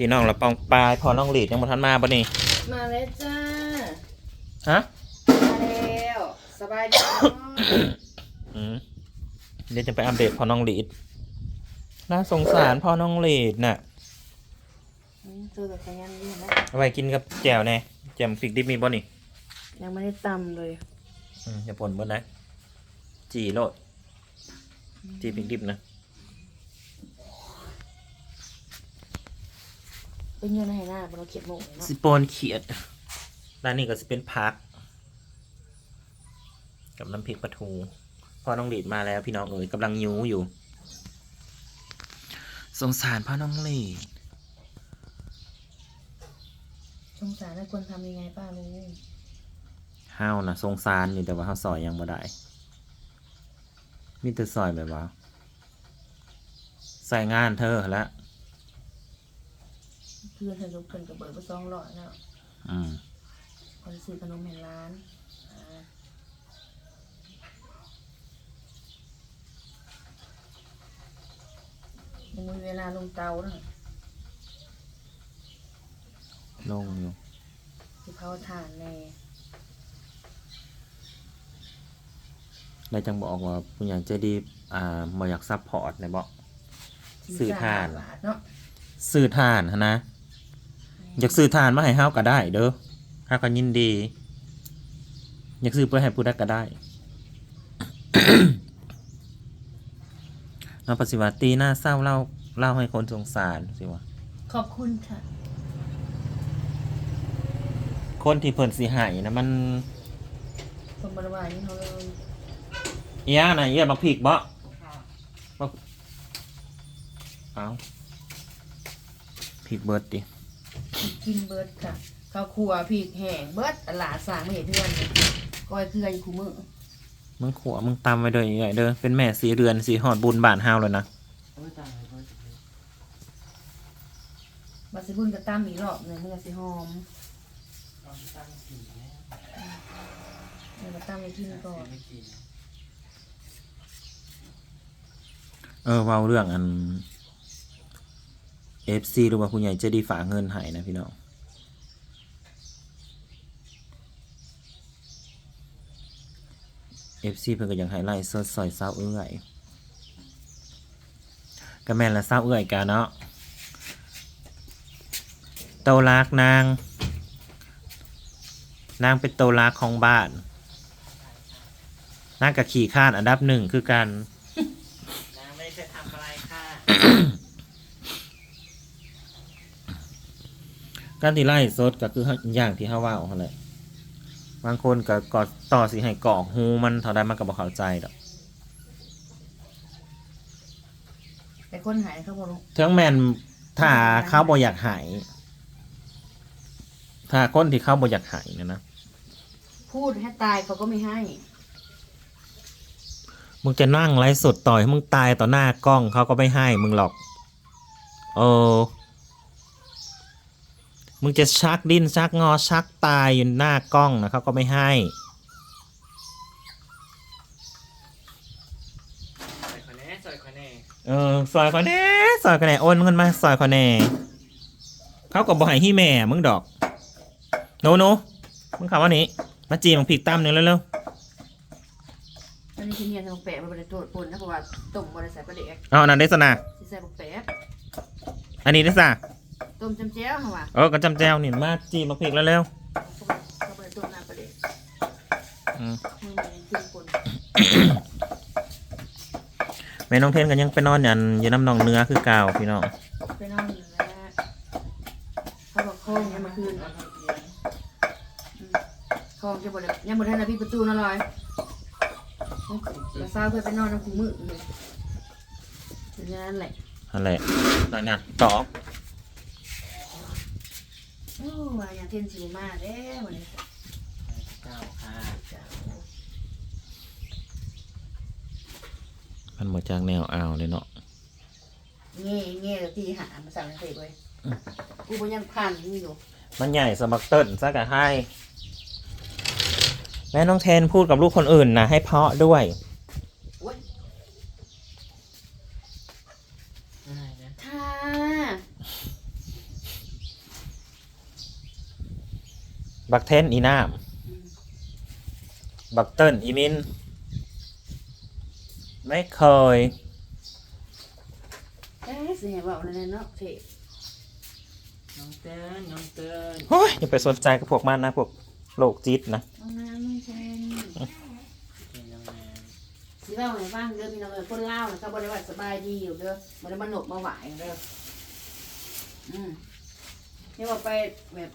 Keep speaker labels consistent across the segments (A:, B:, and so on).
A: พี่น้องละปองปลายพอน้องหลีดยังบ่ทันมาปะนี่
B: มาแล้วจ้า
A: ฮะ
B: มาแล้วสบายดีเนาะ
A: อืมเดี๋ยวจะไปอัปเดตพอน้องหลีดน่าสงสารพอน้องหลีดน่ะ
B: อืมตัวกับขยันดีนะ
A: เอาไว้กินกับแจ่วแน่แจ่มพริกดิบมีบ่นี่
B: ยังไม่ได้ตำเลย
A: อืมอย่าปนเบ่นะจีโลดจีพริกดิบนะ
B: เป็นเงินให้หน้าบนเราเขียดหมูเนาะ
A: สิโปนเขียดด้านนี้ก็สิเป็นพัก กับน้ำพริกปลาทูพ่อน้องหลีดมาแล้วพี่น้องเอ๋ยกำลังยูอยู่ สงสารพ่อน้องหลีด
B: สงสารนะควรทำยังไงป้าลุง
A: ห้าวนะสงสารอยู่แต่ว่าห้าวซอยยังบ่ได้ มีแต่ซอยแบบว่า ใส่งานเธอแล้ว
B: เพื่อนเธอลุกเพิ่นกับเบิร์ดไปซองหลอดแล้ว
A: อืม
B: คนซื้อขนมแห่งร้านอ่ายังมีเวลาลงเตาเนาะ
A: ลงอยู่
B: ที่เผาถ่านแน่
A: ได้จังบอกว่าผู้ใหญ่ใจดีอ่าบ่อยากซัพพอร์ตนะบอกซื้อถ่าน
B: บาทเนาะ
A: ซื้อทานหั้นนะ อยากซื้อทานมาให้เฮาก็ได้ เด้อเฮาก็ยินดี อยากซื้อเพื่อให้ผู้ใดก็ได้เราปฏิวัติตีหน้าเศร้าเล่าเล่าให้คนสงสารสิวะ
B: ขอบคุณค่ะ
A: คนที่เพิ่นสิใหายนะมัน
B: สมบัติว่านี่เขาเลย
A: เอียนะเอียบักผิกบ่บักเอาผิกเบิดดิ
B: กินเบิร์ดค่ะข้าวคั่วพริกแห้งเบิร์ดตลาดสร้างไม่เห็นเพื่อนเลยก้อยเกลืออยู่คู่มือ
A: มึงขวมึงตำไว้เด้อเอียเด้อเป็นแม่สีเรือนสีหอดบุญบ้านเฮาเลยนะ
B: บาสิบุญกับตั้มอีกรอบหนึ่งเพื่อสิหอมเดี๋ยวกับตั้มไปกินก่อน
A: เออเว้าเรื่องอัน เอฟซีหรือว่าผู้ใหญ่จะดีฝากเงินให้นะพี่น้องเอฟซีเพิ่นก็ยังให้ไล่สดซอยเศร้าเอื้อยก็แม่นละเศร้าเอื้อยกันเนาะโตรักนาง นางเป็นโตรักของบ้านนางกับขี่ข้านอันดับหนึ่งคือกัน
C: นางไม่ได้ทำอะไรค่ะ
A: การที่ไล่สดก็คืออย่างที่เฮาเว่าหั่นแหละบางคนก็กอดต่อสิให้กรอกหูมันเท่าใดมันก็บ่เข้าใจดอก
B: แต่คนหายเขาบอก
A: ถึงแม่นถ้าเขาบ่อยากหายถ้าคนที่เขาบ่อยากหายเนี่ยนะ
B: พูดให้ตายเขาก็ไม่ให้
A: มึงจะนั่งไลฟ์สดต่อยให้มึงตายต่อหน้ากล้องเขาก็ไม่ให้มึงหรอก เออ มึงจะชักดิ้นชักงอชักตายอยู่หน้ากล้องนะเขาก็ไม่ให้
C: ใส่ขอแน่ใส่ขอแน่
A: เออซอยคอนแน่ซอยคอนแน่โอนเงินมาซอยคอนแน่เขาก็บ่ให้ฮี่แม่มึงดอกโนโนมึงขับว่านี้มาจีมังผิดตั้มหนึ่งเร็ว
B: อันนี้ที่เนี่ยทางแปะมันเป็นตัวปนนะเพราะว่าต้มบริษัทประเด็ก
A: ๆเอาอันนั้นได้สนะ
B: สิใส่บุกแปะ
A: อันนี้ได้สะ
B: ต้มจำเจ้าค่ะว่ะ
A: เออก็จำแจวนี่มาจีมังผิดเร็ว
B: เขาไปต้มน้ำประเด็ก
A: ๆอืม
B: มือมันขึ้นปน
A: แม่น้องเทนก็ยังไปนอนยันอยู่น้ำหนองเนื้อคือเก่าพี่น้อง
B: ไปนอนอยู่แล้วเขาบอกโค้งยังมาคืนคลองจะบดยังบดทันนะพี่ประตูน่ะลอยแล้วเศร้าเพื่อไปนอนน้ำคูมือเลยเป็นอย่างนั้นแหละ
A: อะไรนั่นน่ะตอบ
B: โอ้วาอย่างเทนสิมาเด้วันนี้
C: เจ้าค่ะ
B: จ้า
A: มันหมดจากแนวเอาวเลยเนาะ
B: เงี้ยเงี้ยตีหามาสั่งเสร็จเลยกูบยังพันนี่อยู่
A: มันใหญ่สมักเติ้ลซะกะให้แม่น้องเทนพูดกับลูกคนอื่นนะให้เพาะด้วย
B: โอ้ย
C: อะไรนะ
B: ท่า
A: บักเทนอีน้ำบักเติ้ลอีมิน ไม่เคย
B: เอ๊ะสิให้เว้านั่นแหละเนาะเท่
C: น้องเติ้ลน้องเติ้ล
A: โอ้ยอย่าไปสนใจกับพวกมันนะพวกโลกจิตนะ
B: น้องนางน้องแทน
C: กินน้องแนน
B: สิเว้าให้ฟังเด้อพี่น้องเอ้ยคนลาวน่ะเขาบ่ได้ว่าสบายดีอยู่เด้อบ่ได้มาหนกมาหวายเด้ออืมนี่ว่าไปแบบ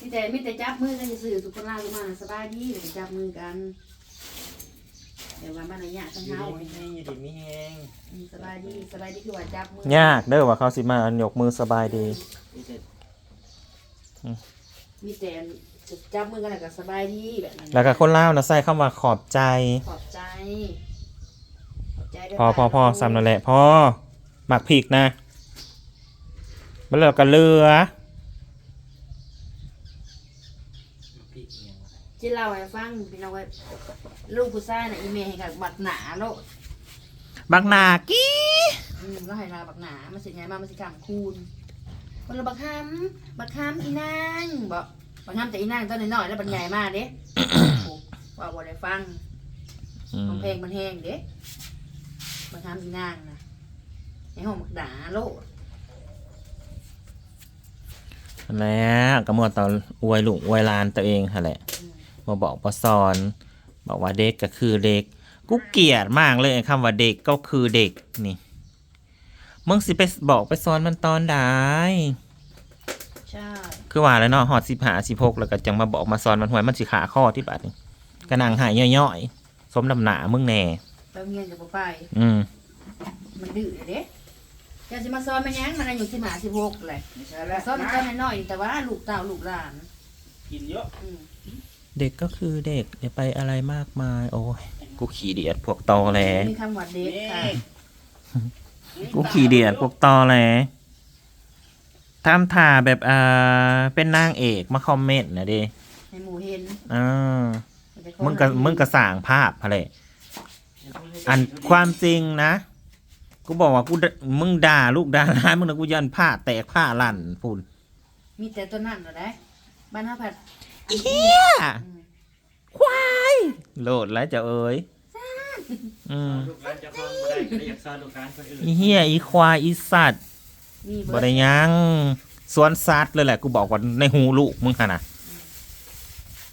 B: มีแต่มีแต่จับมือกันซื่อๆทุกคนลาวทุกมาน่ะสบายดีเลยจับมือกันแต่ว่ามันระยะทั้ง
C: อยู่
B: เฮา
C: ดีไม่แห้งอยู่ดีไม่แห้ง
B: อืมสบายดีสบายดีคือว่าจับมื
A: ยากเด้อว่าเขาสิมายกมือสบายดี
C: มีแต่
B: มีแต่จับมือกันแล้วก็สบายดีแบบนั้น
A: แล้วก็คนลาวนะใส่คำว่าขอบใจ
B: ขอบใจขอบใจด้วย
A: พอพอพอ
B: ป้า
A: ซ้ำนั่นแหละพอหมักผิกนะมันเหลือกันเรือ
C: พี่เอียงว่ะ
B: ที่เล่าให้ฟังพี่น้องว่าลูกผู้ชายน่ะอีเมย์ให้กับบักหนาโลก
A: บักหนากี้
B: อืมแล้วให้ลาบักหนามันสิไงมามันสิกำคูณคนละบักฮัมบักฮัมอีนางบอกบักฮัมแต่อีนางตอนน้อยๆแล้วบักใหญ่มากเด้โอ้ว่าบ่ได้ฟัง
A: อืม
B: ของเพลงมันแห้งเด้บักฮัมอีนางนะในห้องบักหนาโลก
A: แล้วก็เมื่อตอนอวยลูกอวยหลานตัวเองหั่นแหละ
B: อืม
A: มาบอกมาสอน บอกว่าเด็กก็คือเด็ก กูเกลียดมากเลยไอ้คำว่าเด็กก็คือเด็กนี่มึงสิไปบอกไปสอนมันตอนใด
B: ใช่
A: คือว่าแล้วเนาะหอดสิบหาสิบหกแล้วก็จังมาบอกมาสอนมันหวยมันสิขาข้อที่บาดนี่กระนังหายย่อยๆสมดำหนามึงแน่
B: ไปเงียนกับบ่ไป
A: อืม
B: มันดื้อเด้จะสิมาสอนมันยังมันอายุสิบห้าสิบหกเลยสอนมันตอนน้อยๆแต่ว่าลูกเต่าลูกหลาน
C: กินเยอะ
B: อืม
A: เด็กก็คือเด็กอย่าไปอะไรมากมาย โอ้ยกูขี่เดียดพวกตอแหล
B: มีคำว่าเด็กค่ะ
A: กูขี่เดียดพวกตอแหลทำท่าแบบอ่าเป็นนางเอกมาคอมเมนต์นะเดิ
B: ให้หมูเห็น
A: อ่า
B: นจะ
A: มึงก็มึงก็สั่งภาพอะไรอันความจริงนะ กูบอกว่ากูด่ามึงด่าลูกด่าหลานมึงนะกูยันผ้าแตกผ้าลั่นพูน
B: มีแต่ตัวนั่นเหรอได้บ้านห้าผัด
A: เฮีย
B: อืม
A: ควายโหลดแล้วจะเอ้ยอืม
C: ลูกร้านจะคล้องบ่ได้ก็เลยอยากสอนลูกร้านคนอื่น
A: อีเฮียอีควายอีสัตว์
B: มี
A: บ่
B: เบิร์
A: ได้ยังสวนสัตว์เลยแหละกูบอกว่าในหูลูกมึงขนาด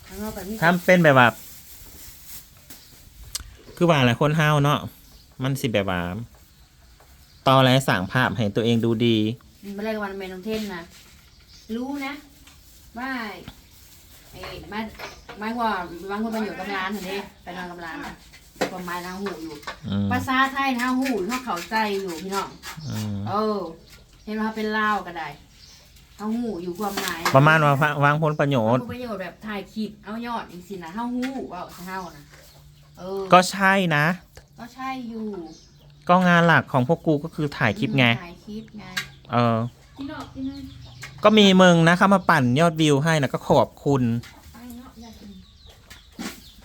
B: ทั้งห้าผัดมี
A: ทำเป็นแบบว่าคือว่าอะไรคนห้าวเนาะมันสิแบบว่าตอแหลสั่งภาพให้ตัวเองดูดี
B: มาเลยกวันเมนองเทนนะรู้นะว่า ไอ้มาไม่ว่าบางคนไปอยู่กับร้านเห็นดิไปนอนกับร้านนะความหมายทางหูอยู่
A: อืม
B: ภาษาไทยทางหูเขาเข้าใจอยู่พี่น้อง
A: อืม
B: เออ เห็นว่าเป็นลาวก็ได้เฮาหูอยู่ความหมาย
A: ประมาณว่าวางผลประโยชน์
B: เอาประโยชน์แบบถ่ายคลิปเอายอดอีกสินะเฮาหูว่าเฮานะเออ
A: ก็ใช่นะ
B: ก็ใช่อยู่
A: ก็งานหลักของพวกกูก็คือถ่ายคลิปไง
B: ถ่ายคลิปไง
A: เออ
B: พี่นอกพี่นั่น
A: ก็มีมึงนะเข้ามาปั่นยอดวิวให้นะก็ขอบคุณ
B: ไปเนาะอยากกิน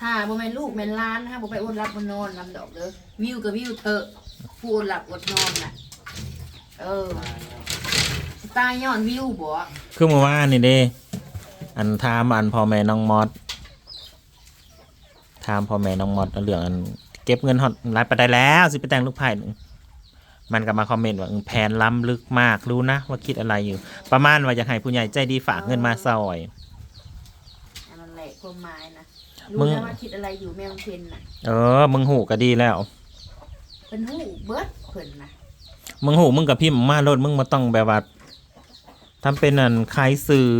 B: ถ้าบ่แม่นลูกแม่นหล้านนะบ่ไปอดรับอดนอนลำดอกเด้อวิวกับวิวเถอะผู้อดหลับอดนอนน่ะ เออสไตล์ย้อนวิวบ่
A: คือเมื่อวานนี่เด้ อันถามอันพ่อแม่น้องมอสถามพ่อแม่น้องมอสเรื่องอัน เก็บเงินหอดรายไปได้แล้ว สิไปแต่งลูกไผ่หนึ่ง มันก็มาคอมเมนต์ว่าเออแผนล้ำลึกมากรู้นะ ว่าคิดอะไรอยู่ ประมาณว่าอยากให้ผู้ใหญ่ใจดีฝากเงินมาซอย
B: อันนั้นแหละความหมายนะ
A: มึ
B: รู้
A: ง
B: แล้วว่าคิดอะไรอยู่แมวเทนน่ะ
A: เออ มึงหูก็ดีแล้ว
B: เป็นหูเบิดเพิ่นน่ะ
A: มึงหูมึงกับพี่มึงมาโลดมึงมาต้องแบบว่าทำเป็นอันคล้ายสื่อ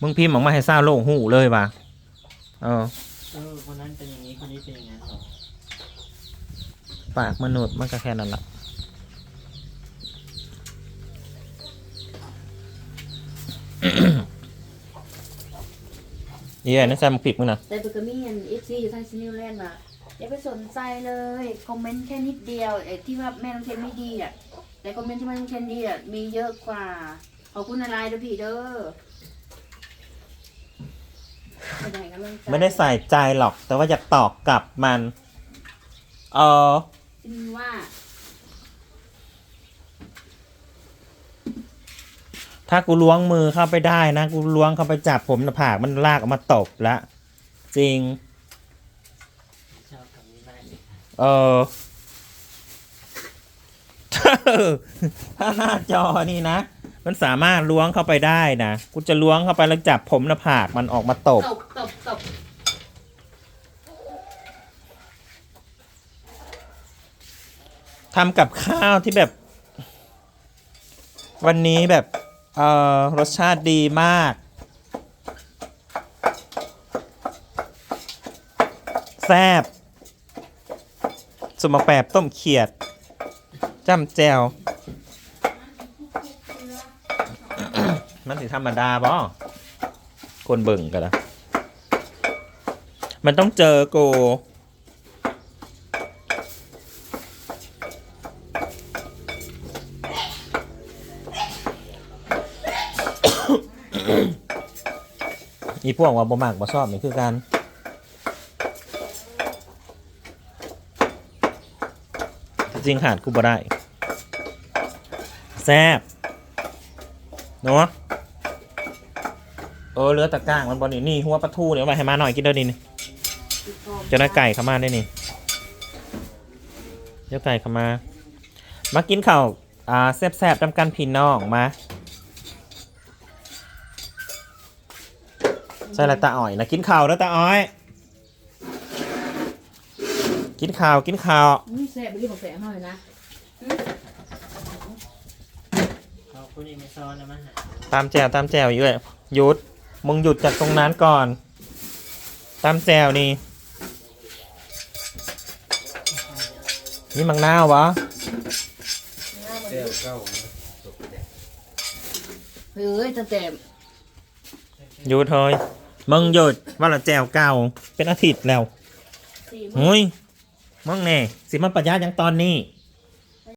A: มึงพิมพ์ออกมาให้เศร้าโลกหูเลยว่ะเออ
C: เออคนนั้นเป็นอย่างนี้คนนี้เป็นอย่างนั้นหรอ
A: ปากมนุษย์มันก็แค่นั้นละเย่นั่นแซมผิดมึงนะ
B: แต่เพิ่นก็มีอัน FC อยู่ทางซินิวแลนด์ว่าอย่าไปสนใจเลย คอมเมนต์แค่นิดเดียวไอ้ที่ว่าแม่น้องเทนไม่ดีอะ แต่คอมเมนต์ที่แม่น้องเทนดีอะมีเยอะกว่า ขอบคุณอะไรเด้อพี่เด้อไม่ได้กำลังใจ
A: ไม่ได้ใส่ใจหรอก แต่ว่าอยากตอบกลับมัน เออ
B: ซินว่า
A: ถ้ากูล้วงมือเข้าไปได้นะกูล้วงเข้าไปจับผมหน้าผากมันลากออกมาตบละจริง
C: ชอบทำนี้มากเลย
A: เออ ถ้าหน้าจอนี่นะ มันสามารถล้วงเข้าไปได้นะ กูจะล้วงเข้าไปแล้วจับผมหน้าผากมันออกมาตบ
B: ตบตบตบ
A: ทำกับข้าวที่แบบ วันนี้แบบเอ่อรสชาติดีมาก แซ่บสมแปบต้มเขียดจ้ำแจวมันถึงธรรมดาบ่คนเบิ่งกันนะมันต้องเจอโก อีพวกว่าบ่มากบ่ชอบนี่คือกันจริงขาดกูบ่ได้แซ่บเนาะเออเลือตะก้างมันบอนี่นี่หัวปลาทูเนี่ยเอาไปให้มาหน่อยกินเด้อนี่นี่จะได้ไก่ขามาได้นี่เดี๋ยวไก่ขามา มากินข้าวอ่าแซ่บๆทำกันพี่น้องมา ใช่ละตาอ้อยนะกินข้าวแล้วตาอ้อย กินข้าวกินข้าว
B: อืมแซ่บไปรีบบอกแซ่บหน่อยนะ
C: ขอบคุณอีเมซอนนะมาหา
A: ตามแจวตามแจวอยู่เลยหยุดมึงหยุดจากตรงนั้นก่อน ตามแจวนี่นี่มังนาววะ
B: เฮ้ยตั้งแต่
A: หยุดเฮ้ย มึงหยุดว่าละแจวเก่าเป็นอาทิตย์แล้ว
B: สี่โมง
A: เฮ้ยมึงแน่สิมันประหยัดยังตอนนี้
B: ส